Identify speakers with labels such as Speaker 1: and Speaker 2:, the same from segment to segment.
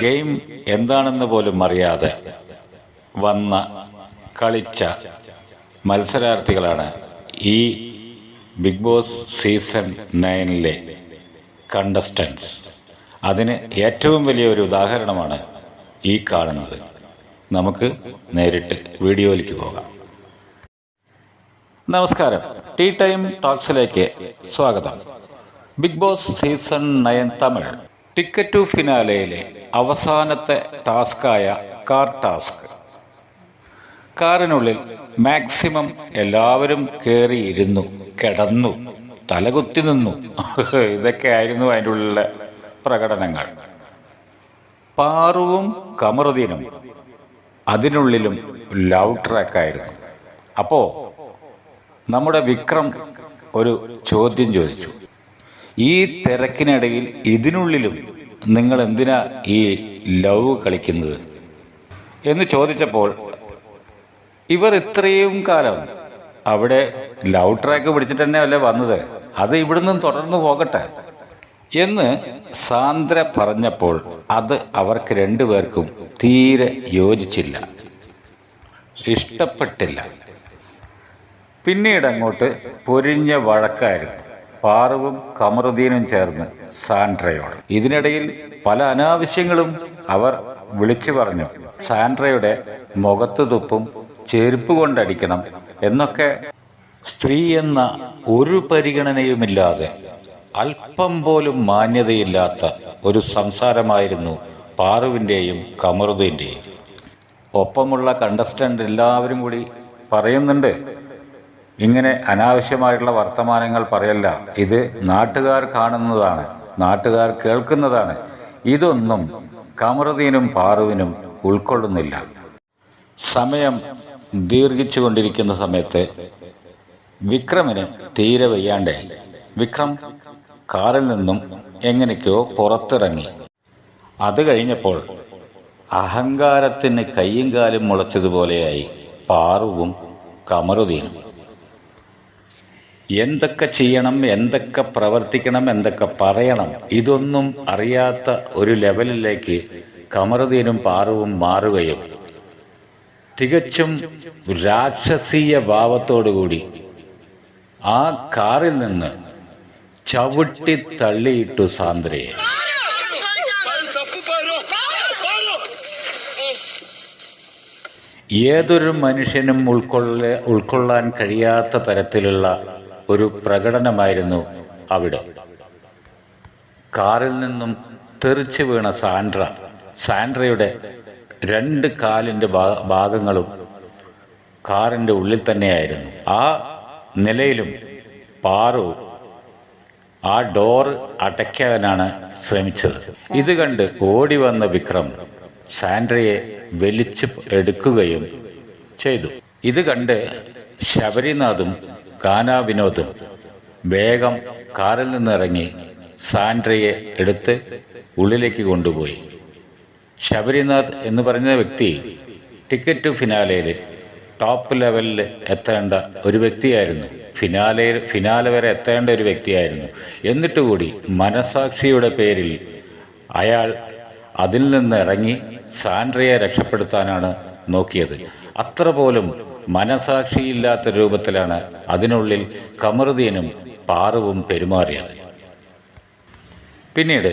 Speaker 1: Game എന്താണെന്ന് പോലും അറിയാതെ വന്ന കളിച്ച മത്സരാർത്ഥികളാണ് ഈ ബിഗ് ബോസ് സീസൺ നയനിലെ കണ്ടസ്റ്റൻസ് അതിന് ഏറ്റവും വലിയൊരു ഉദാഹരണമാണ് ഈ കാണുന്നത്. നമുക്ക് നേരിട്ട് വീഡിയോയിലേക്ക് പോകാം. നമസ്കാരം. ടീ ടൈം ടോക്സിലേക്ക് സ്വാഗതം. Big boss season nine Tamil. Ticket to ഫിനാലയിലെ അവസാനത്തെ ടാസ്ക്കായ കാർ ടാസ്ക്. കാറിനുള്ളിൽ മാക്സിമം എല്ലാവരും കയറിയിരുന്നു കിടന്നു തലകുത്തി നിന്നു. ഇതൊക്കെയായിരുന്നു അതിന്റെ ഉള്ളിലെ പ്രകടനങ്ങൾ. പാറുവും കമറുദീനും അതിനുള്ളിലും ലവ് ട്രാക്കായിരുന്നു. അപ്പോൾ നമ്മുടെ വിക്രം ഒരു ചോദ്യം ചോദിച്ചു. ഈ തിരക്കിനിടയിൽ ഇതിനുള്ളിലും നിങ്ങൾ എന്തിനാ ഈ ലവ് കളിക്കുന്നത്? എന്ന് ചോദിച്ചപ്പോൾ ഇവർ ഇത്രയും കാലം അവിടെ ലവ് ട്രാക്ക് പിടിച്ചിട്ട് തന്നെ അല്ലേ വന്നത്? അത് ഇവിടുന്ന് തുടർന്നു പോകട്ടെ എന്ന് സാന്ദ്ര പറഞ്ഞപ്പോൾ അത് അവർക്ക് രണ്ടുപേർക്കും തീരെ യോജിച്ചില്ല. ഇഷ്ടപ്പെട്ടില്ല. പിന്നീട് അങ്ങോട്ട് പൊരിഞ്ഞ വഴക്കായിരുന്നു. പാറുവും കമറുദ്ദീനും ചേർന്ന് സാൻഡ്രയോട്. ഇതിനിടയിൽ പല അനാവശ്യങ്ങളും അവർ വിളിച്ചു പറഞ്ഞു. സാൻഡ്രയുടെ മുഖത്ത് തുപ്പും ചെരുപ്പ് കൊണ്ടടിക്കണം എന്നൊക്കെ. സ്ത്രീ എന്ന ഒരു പരിഗണനയുമില്ലാതെ അല്പം പോലും മാന്യതയില്ലാത്ത ഒരു സംസാരമായിരുന്നു പാറുവിന്റെയും കമറുദ്ദീന്റെയും ഒപ്പമുള്ള കണ്ടസ്റ്റന്റ് എല്ലാവരും കൂടി പറയുന്നുണ്ട്. ഇങ്ങനെ അനാവശ്യമായിട്ടുള്ള വർത്തമാനങ്ങൾ പറയല്ല. ഇത് നാട്ടുകാർ കാണുന്നതാണ് നാട്ടുകാർ കേൾക്കുന്നതാണ്. ഇതൊന്നും കമറുദ്ദീനും പാറുവിനും ഉൾക്കൊള്ളുന്നില്ല. സമയം ദീർഘിച്ചു കൊണ്ടിരിക്കുന്ന സമയത്ത് വിക്രമിന് തീരെ വയ്യാണ്ടായി വിക്രം കാറിൽ നിന്നും എങ്ങനെയൊക്കെയോ പുറത്തിറങ്ങി. അത് കഴിഞ്ഞപ്പോൾ അഹങ്കാരത്തിന് കയ്യും കാലും മുളച്ചതുപോലെയായി പാറുവും കമറുദ്ദീനും. എന്തൊക്കെ ചെയ്യണം എന്തൊക്കെ പ്രവർത്തിക്കണം എന്തൊക്കെ പറയണം ഇതൊന്നും അറിയാത്ത ഒരു ലെവലിലേക്ക് കമറുദ്ദീനും പാറുവും മാറുകയും തികച്ചും രാക്ഷസീയ ഭാവത്തോടുകൂടി ആ കാറിൽ നിന്ന് ചവിട്ടി തള്ളിയിട്ടു സാന്ദ്രയെ ഏതൊരു മനുഷ്യനും ഉൾക്കൊള്ള ഉൾക്കൊള്ളാൻ കഴിയാത്ത തരത്തിലുള്ള ഒരു പ്രകടനമായിരുന്നു അവിടെ. കാറിൽ നിന്നും തെറിച്ചു വീണ സാൻഡ്ര സാൻഡ്രയുടെ രണ്ട് കാലിന്റെ ഭാഗങ്ങളും കാറിന്റെ ഉള്ളിൽ തന്നെയായിരുന്നു. ആ നിലയിലും പാറു ആ ഡോർ അടയ്ക്കാനാണ് ശ്രമിച്ചത്. ഇത് കണ്ട് ഓടി വന്ന വിക്രം സാൻഡ്രയെ വലിച്ചു എടുക്കുകയും ചെയ്തു. ഇത് കണ്ട് ശബരിനാഥും കാനാ വിനോദ്. വേഗം കാറിൽ നിന്നിറങ്ങി സാൻഡ്രയെ എടുത്ത് ഉള്ളിലേക്ക് കൊണ്ടുപോയി. ശബരിനാഥ് എന്ന് പറഞ്ഞ വ്യക്തി ടിക്കറ്റ് ടു ഫിനാലയിൽ ടോപ്പ് ലെവലിൽ എത്തേണ്ട ഒരു വ്യക്തിയായിരുന്നു. ഫിനാലയിൽ ഫിനാലെ വരെ എത്തേണ്ട ഒരു വ്യക്തിയായിരുന്നു. എന്നിട്ട് കൂടി മനസാക്ഷിയുടെ പേരിൽ അയാൾ അതിൽ നിന്ന് ഇറങ്ങി സാൻഡ്രയെ രക്ഷപ്പെടുത്താനാണ് നോക്കിയത്. അത്ര പോലും മനസാക്ഷിയില്ലാത്ത രൂപത്തിലാണ് അതിനുള്ളിൽ കമറുദ്ദീനും പാറുവും പെരുമാറിയത്. പിന്നീട്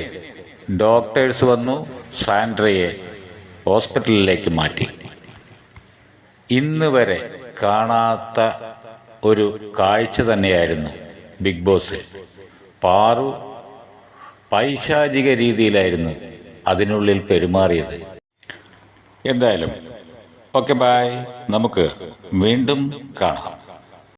Speaker 1: ഡോക്ടേഴ്സ് വന്നു സാൻഡ്രയെ ഹോസ്പിറ്റലിലേക്ക് മാറ്റി. ഇന്ന് വരെ കാണാത്ത ഒരു കാഴ്ച തന്നെയായിരുന്നു ബിഗ് ബോസ്. പാറു പൈശാചിക രീതിയിലായിരുന്നു അതിനുള്ളിൽ പെരുമാറിയത്. എന്തായാലും ഓക്കെ ബായ് നമുക്ക് വീണ്ടും കാണാം.